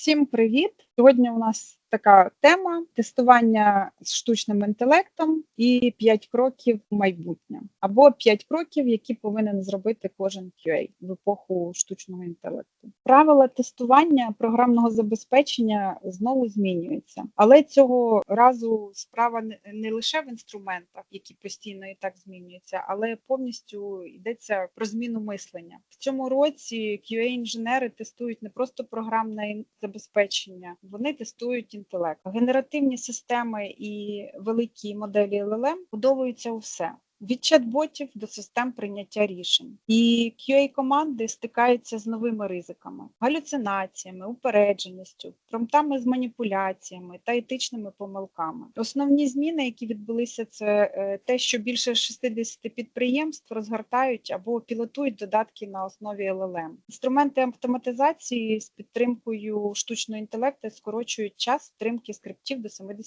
Всім привіт! Сьогодні у нас така тема тестування з штучним інтелектом і 5 кроків майбутнє, або 5 кроків, які повинен зробити кожен QA в епоху штучного інтелекту. Правила тестування програмного забезпечення знову змінюються, але цього разу справа не лише в інструментах, які постійно і так змінюються, але повністю йдеться про зміну мислення. В цьому році QA-інженери тестують не просто програмне забезпечення, вони тестують інтелект. Генеративні системи і великі моделі LLM будовуються у все. Від чат-ботів до систем прийняття рішень. І QA-команди стикаються з новими ризиками, галюцинаціями, упередженістю, промптами з маніпуляціями та етичними помилками. Основні зміни, які відбулися, це е, те, що більше 60 підприємств розгортають або пілотують додатки на основі LLM. Інструменти автоматизації з підтримкою штучного інтелекту скорочують час стримки скриптів до 70%.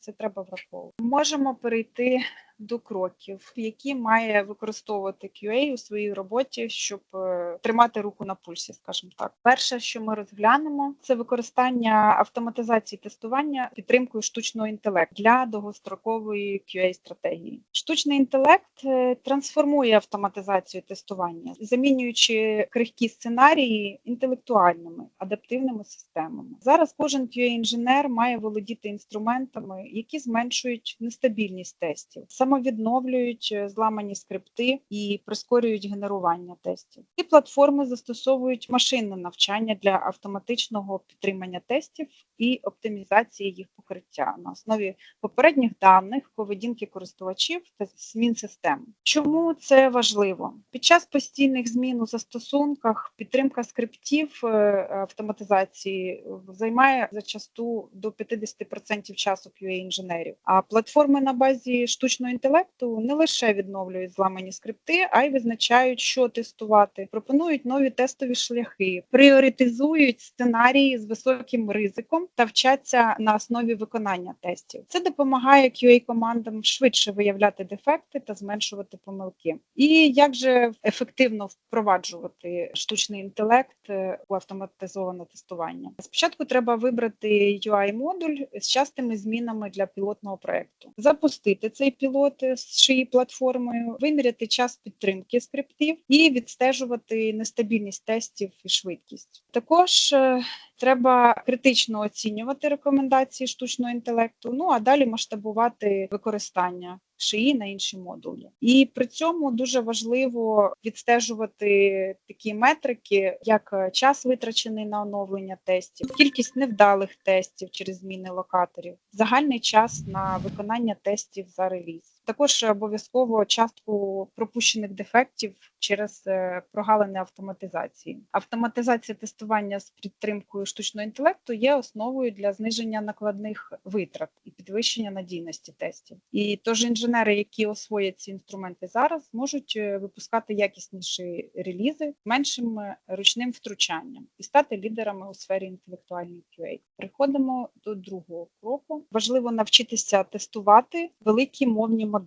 Це треба враховувати. Можемо перейти до кроків, які має використовувати QA у своїй роботі, щоб е, тримати руку на пульсі, скажімо так. Перше, що ми розглянемо, це використання автоматизації тестування підтримкою штучного інтелекту для довгострокової QA стратегії. Штучний інтелект е, трансформує автоматизацію тестування, замінюючи крихкі сценарії інтелектуальними адаптивними системами. Зараз кожен QA-інженер має володіти інструментами, які зменшують нестабільність тестів, самовідновлюють е, зламані скрипти і прискорюють генерування тестів. Ці платформи застосовують машинне навчання для автоматичного підтримання тестів і оптимізації їх покриття на основі попередніх даних, поведінки користувачів та змін систем. Чому це важливо? Під час постійних змін у застосунках підтримка скриптів е, автоматизації займає зачасту до 50% часу QA-інженерів. А платформи на базі штучного інтелекту не лише відновлюють зламані скрипти, а й визначають, що тестувати, пропонують нові тестові шляхи, пріоритизують сценарії з високим ризиком та вчаться на основі виконання тестів. Це допомагає QA-командам швидше виявляти дефекти та зменшувати помилки. І як же ефективно впроваджувати штучний інтелект е, у автоматизоване тестування? Спочатку треба вибрати UI-модуль з частими змінами для пілотного проекту, запустити цей пілот з шиї платформою, виміряти час підтримки скриптів і відстежувати нестабільність тестів і швидкість. Також е, Треба критично оцінювати рекомендації штучного інтелекту, ну а далі масштабувати використання шиї на інші модулі. І при цьому дуже важливо відстежувати такі метрики, як е, час витрачений на оновлення тестів, кількість невдалих тестів через зміни локаторів, загальний час на виконання тестів за реліз. Також обов'язково частку пропущених дефектів через е, прогалини автоматизації. Автоматизація тестування з підтримкою штучного інтелекту є основою для зниження накладних витрат і підвищення надійності тестів. І тож інженери, які освоять ці інструменти зараз, можуть е, випускати якісніші релізи меншим е, ручним втручанням і стати лідерами у сфері інтелектуальної QA. Переходимо до другого кроку. Важливо навчитися тестувати великі мовні моделі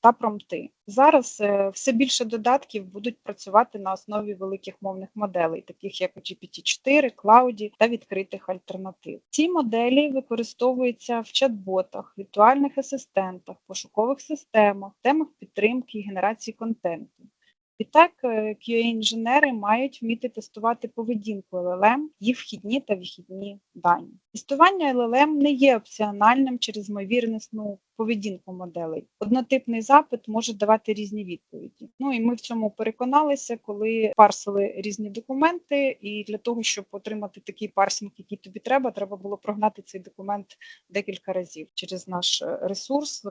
та промпти. Зараз е, все більше додатків будуть працювати на основі великих мовних моделей, таких як GPT-4, Cloud та відкритих альтернатив. Ці моделі використовуються в чат-ботах, віртуальних асистентах, пошукових системах, темах підтримки і генерації контенту. І так, е, QA-інженери мають вміти тестувати поведінку LLM, їх вхідні та вихідні дані. Тестування LLM не є опціональним через ймовірнісну поведінку моделей. Однотипний запит може давати різні відповіді. Ну і ми в цьому переконалися, коли парсили різні документи, і для того, щоб отримати такий парсинг, який тобі треба, треба було прогнати цей документ декілька разів через наш е, ресурс е,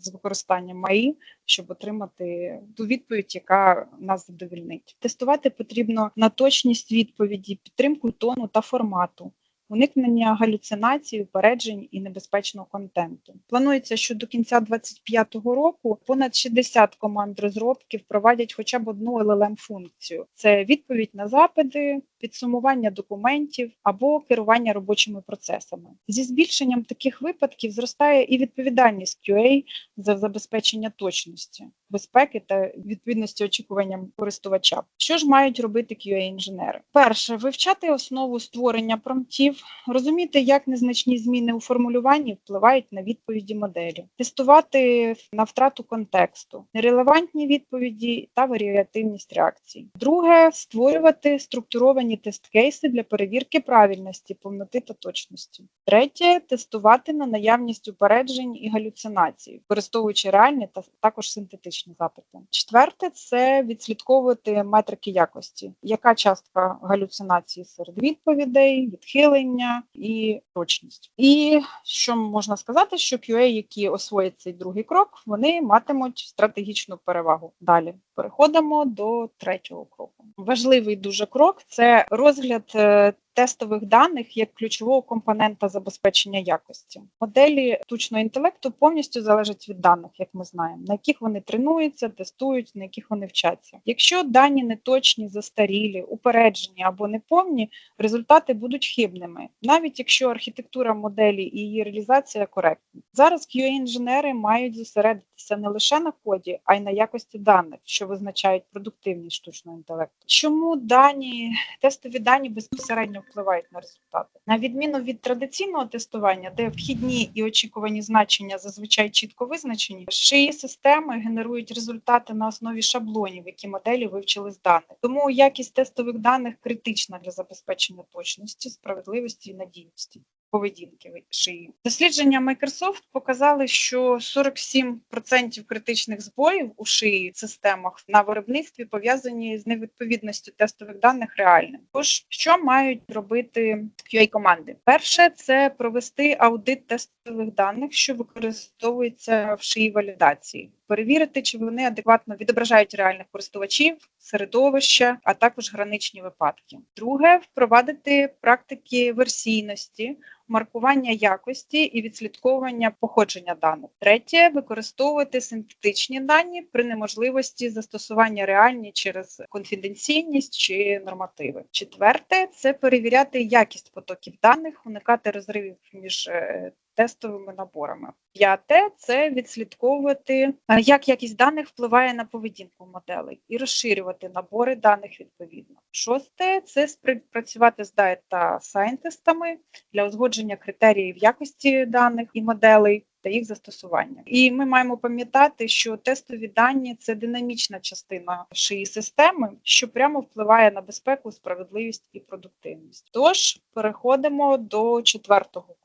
з використанням МАІ, щоб отримати ту відповідь, яка нас задовільнить. Тестувати потрібно на точність відповіді, підтримку тону та формату. Уникнення галюцинацій, упереджень і небезпечного контенту. Планується, що до кінця 2025 року понад 60 команд розробки впровадять хоча б одну LLM-функцію. Це відповідь на запити, підсумування документів або керування робочими процесами. Зі збільшенням таких випадків зростає і відповідальність QA за забезпечення точності, безпеки та відповідності очікуванням користувача. Що ж мають робити QA-інженери? Перше, вивчати основу створення промптів, розуміти, як незначні зміни у формулюванні впливають на відповіді моделі, тестувати на втрату контексту, нерелевантні відповіді та варіативність реакцій. Друге створювати структуровані тест-кейси для перевірки правильності, повноти та точності. Третє тестувати на наявність упереджень і галюцинацій, використовуючи реальні та також синтетичні запити. Четверте це відслідковувати метрики якості, яка частка галюцинації серед відповідей, відхилення і точність. І що можна сказати, що QA, які освоять цей другий крок, вони матимуть стратегічну перевагу. Далі переходимо до третього кроку. Важливий дуже крок це розгляд е, тестових даних як ключового компонента забезпечення якості. Моделі штучного інтелекту повністю залежать від даних, як ми знаємо, на яких вони тренуються, тестують, на яких вони вчаться. Якщо дані неточні, застарілі, упереджені або неповні, результати будуть хибними, навіть якщо архітектура моделі і її реалізація коректні. Зараз QA-інженери мають зосередитися не лише на коді, а й на якості даних, що визначають продуктивність штучного інтелекту. Чому дані тестові дані безпосередньо впливають на результати. На відміну від традиційного тестування, де вхідні і очікувані значення зазвичай чітко визначені, шиї системи генерують результати на основі шаблонів, які моделі вивчили з даних. Тому якість тестових даних критична для забезпечення точності, справедливості і надійності поведінки шиї. Дослідження Microsoft показали, що 47% критичних збоїв у шиї системах на виробництві пов'язані з невідповідністю тестових даних реальним. Тож, що мають робити QA команди? Перше це провести аудит тестових даних, що використовується в шиї валідації. Перевірити, чи вони адекватно відображають реальних користувачів, середовища, а також граничні випадки. Друге впровадити практики версійності, маркування якості і відслідковування походження даних. Третє використовувати синтетичні дані при неможливості застосування реальні через конфіденційність чи нормативи. Четверте це перевіряти якість потоків даних, уникати розривів між е, тестовими наборами. П'яте це відслідковувати, як якість даних впливає на поведінку моделей і розширювати набори даних відповідно. Шосте це співпрацювати з дата сайентистами для узгодження критеріїв якості даних і моделей та їх застосування. І ми маємо пам'ятати, що тестові дані це динамічна частина шиї системи, що прямо впливає на безпеку, справедливість і продуктивність. Тож переходимо до четвертого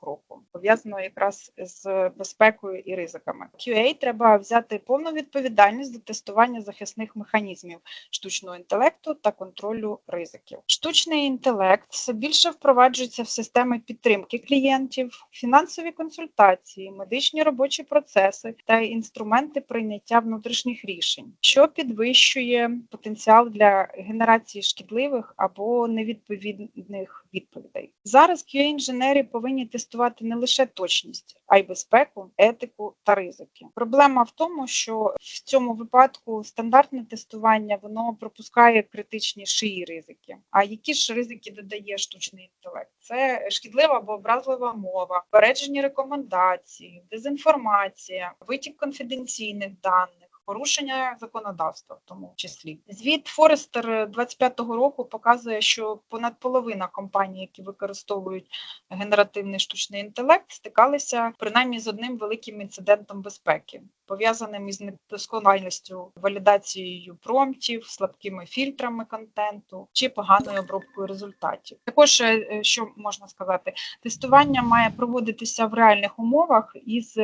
кроку, пов'язаного якраз з безпекою і ризиками. QA треба взяти повну відповідальність за тестування захисних механізмів штучного інтелекту та контролю ризиків. Штучний інтелект все більше впроваджується в системи підтримки клієнтів, фінансові консультації, медичні робочі процеси та інструменти прийняття внутрішніх рішень, що підвищує потенціал для генерації шкідливих або невідповідних відповідей. Зараз qa інженери повинні тестувати не лише точність, а й безпеку, етику та ризики. Проблема в тому, що в цьому випадку стандартне тестування воно пропускає критичні шиї ризики. А які ж ризики додає штучний інтелект? Це шкідлива або образлива мова, переджені рекомендації, дезінформація, витік конфіденційних даних порушення законодавства, в тому числі. Звіт Форестер 25-го року показує, що понад половина компаній, які використовують генеративний штучний інтелект, стикалися принаймні з одним великим інцидентом безпеки, пов'язаним із недосконалістю валідацією промптів, слабкими фільтрами контенту чи поганою обробкою результатів. Також е, що можна сказати, тестування має проводитися в реальних умовах із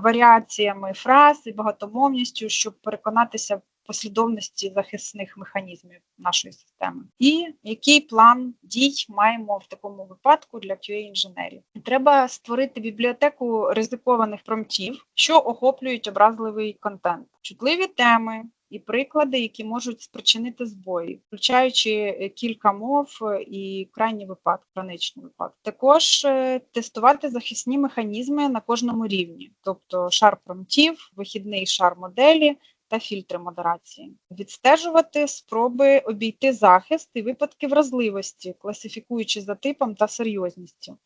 варіаціями фраз і багатомовністю щоб переконатися в послідовності захисних механізмів нашої системи. І який план дій маємо в такому випадку для qa інженерів Треба створити бібліотеку ризикованих промптів, що охоплюють образливий контент, чутливі теми. І приклади, які можуть спричинити збої, включаючи е, кілька мов і крайні випадки, граничні випадки. Також е, тестувати захисні механізми на кожному рівні, тобто шар промптів, вихідний шар моделі та фільтри модерації, відстежувати спроби обійти захист і випадки вразливості, класифікуючи за типом та серйозністю.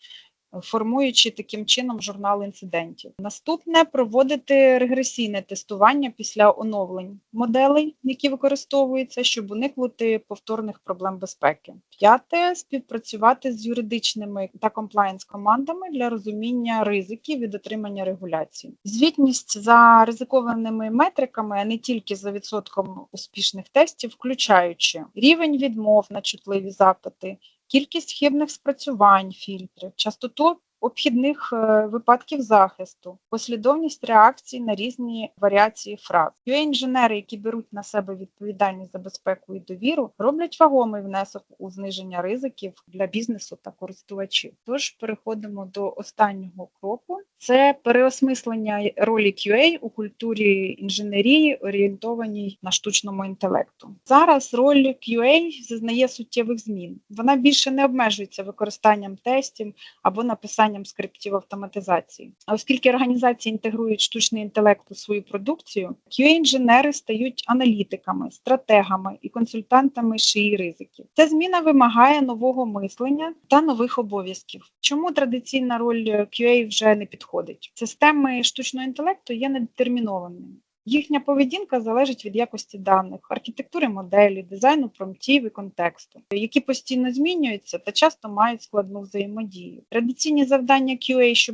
Формуючи таким чином журнал інцидентів. Наступне проводити регресійне тестування після оновлень моделей, які використовуються, щоб уникнути повторних проблем безпеки. П'яте співпрацювати з юридичними та комплаєнс командами для розуміння ризиків від отримання регуляції. Звітність за ризикованими метриками, а не тільки за відсотком успішних тестів, включаючи рівень відмов на чутливі запити, кількість хибних спрацювань фільтрів, частоту обхідних е, випадків захисту, послідовність реакцій на різні варіації фраз. QA-інженери, які беруть на себе відповідальність за безпеку і довіру, роблять вагомий внесок у зниження ризиків для бізнесу та користувачів. Тож переходимо до останнього кроку: це переосмислення ролі QA у культурі інженерії, орієнтованій на штучному інтелекту. Зараз роль QA зазнає суттєвих змін. Вона більше не обмежується використанням тестів або написанням скриптів автоматизації. А оскільки організації інтегрують штучний інтелект у свою продукцію, QA-інженери стають аналітиками, стратегами і консультантами шиї ризиків. Ця зміна вимагає нового мислення та нових обов'язків. Чому традиційна роль QA вже не підходить? Системи штучного інтелекту є недетермінованими. Їхня поведінка залежить від якості даних, архітектури моделі, дизайну промптів і контексту, які постійно змінюються та часто мають складну взаємодію. Традиційні завдання QA, що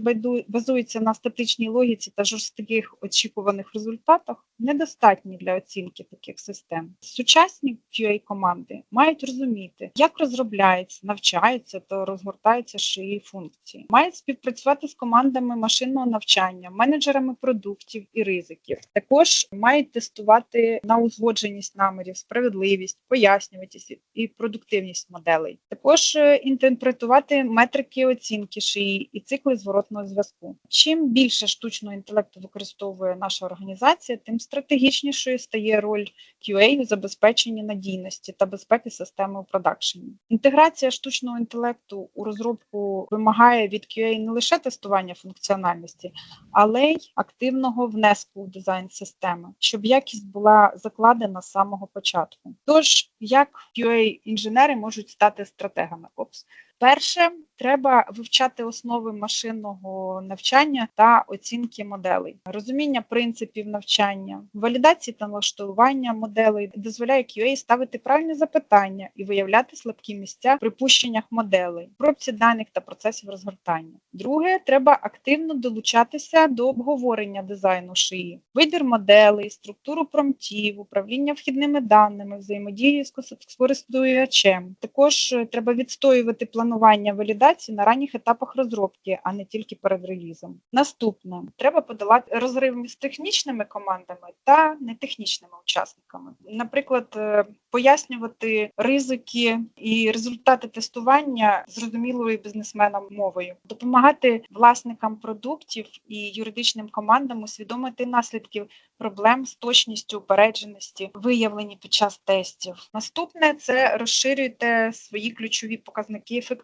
базуються на статичній логіці та жорстких очікуваних результатах, недостатні для оцінки таких систем. Сучасні QA команди мають розуміти, як розробляються, навчаються та розгортаються шиї функції, мають співпрацювати з командами машинного навчання, менеджерами продуктів і ризиків. Також мають тестувати на узгодженість намірів, справедливість, пояснюватість і продуктивність моделей. Також е, інтерпретувати метрики оцінки шиї і цикли зворотного зв'язку. Чим більше штучного інтелекту використовує наша організація, тим стратегічнішою стає роль QA у забезпеченні надійності та безпеки системи у продакшені. Інтеграція штучного інтелекту у розробку вимагає від QA не лише тестування функціональності, але й активного внеску у дизайн системи, щоб якість була закладена з самого початку. Тож, як QA-інженери можуть стати стратегами Опс? Перше, треба вивчати основи машинного навчання та оцінки моделей, розуміння принципів навчання, валідації та налаштування моделей дозволяє QA ставити правильні запитання і виявляти слабкі місця в припущеннях моделей, пробці даних та процесів розгортання. Друге, треба активно долучатися до обговорення дизайну шиї, вибір моделей, структуру промптів, управління вхідними даними, взаємодії з користувачем. Також треба відстоювати план планування валідації на ранніх етапах розробки, а не тільки перед релізом. Наступне треба подолати розрив між технічними командами та нетехнічними учасниками. Наприклад, е, пояснювати ризики і результати тестування зрозумілою бізнесменам мовою, допомагати власникам продуктів і юридичним командам усвідомити наслідки проблем з точністю упередженості, виявлені під час тестів. Наступне це розширюйте свої ключові показники ефективності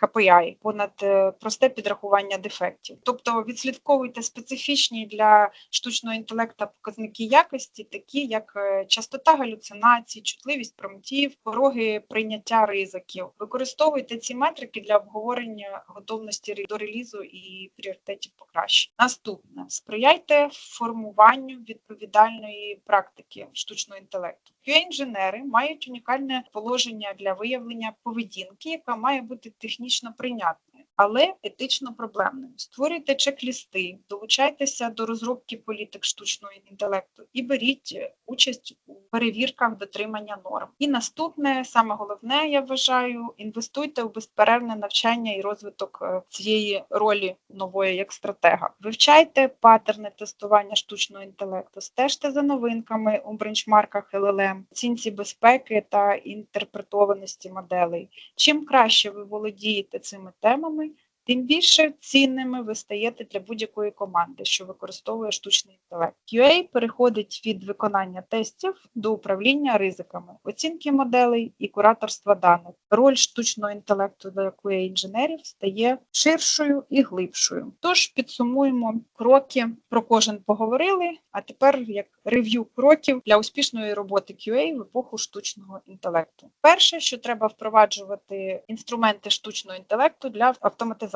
KPI е, понад е, просте підрахування дефектів, тобто відслідковуйте специфічні для штучного інтелекту показники якості, такі як е, частота галюцинацій, чутливість промтів, пороги прийняття ризиків. Використовуйте ці метрики для обговорення готовності до релізу і пріоритетів покращення. Наступне сприяйте формуванню відповідальної практики штучного інтелекту. QA-інженери мають унікальне положення для виявлення поведінки, яка має бути технічно прийнятною, але етично проблемною. Створюйте чек-лісти, долучайтеся до розробки політик штучного інтелекту і беріть участь у перевірках дотримання норм. І наступне, саме головне, я вважаю, інвестуйте у безперервне навчання і розвиток е, цієї ролі нової як стратега. Вивчайте паттерни тестування штучного інтелекту, стежте за новинками у бренчмарках LLM, оцінці безпеки та інтерпретованості моделей. Чим краще ви володієте цими темами, тим більше цінними ви стаєте для будь-якої команди, що використовує штучний інтелект. QA переходить від виконання тестів до управління ризиками, оцінки моделей і кураторства даних. Роль штучного інтелекту для QA інженерів стає ширшою і глибшою. Тож підсумуємо кроки про кожен поговорили. А тепер як рев'ю кроків для успішної роботи QA в епоху штучного інтелекту. Перше, що треба впроваджувати інструменти штучного інтелекту для автоматизації,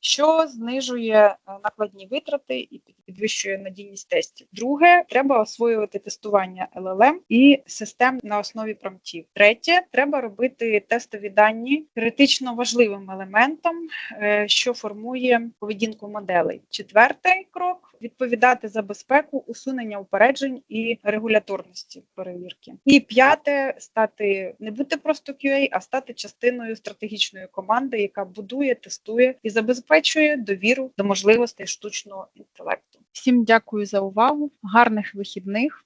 що знижує е, накладні витрати і підвищує надійність тестів. Друге, треба освоювати тестування LLM і систем на основі промптів. Третє, треба робити тестові дані критично важливим елементом, е, що формує поведінку моделей. Четвертий крок відповідати за безпеку, усунення упереджень і регуляторності перевірки. І п'яте стати не бути просто QA, а стати частиною стратегічної команди, яка будує, тестує і забезпечує довіру до можливостей штучного інтелекту. Всім дякую за увагу, гарних вихідних.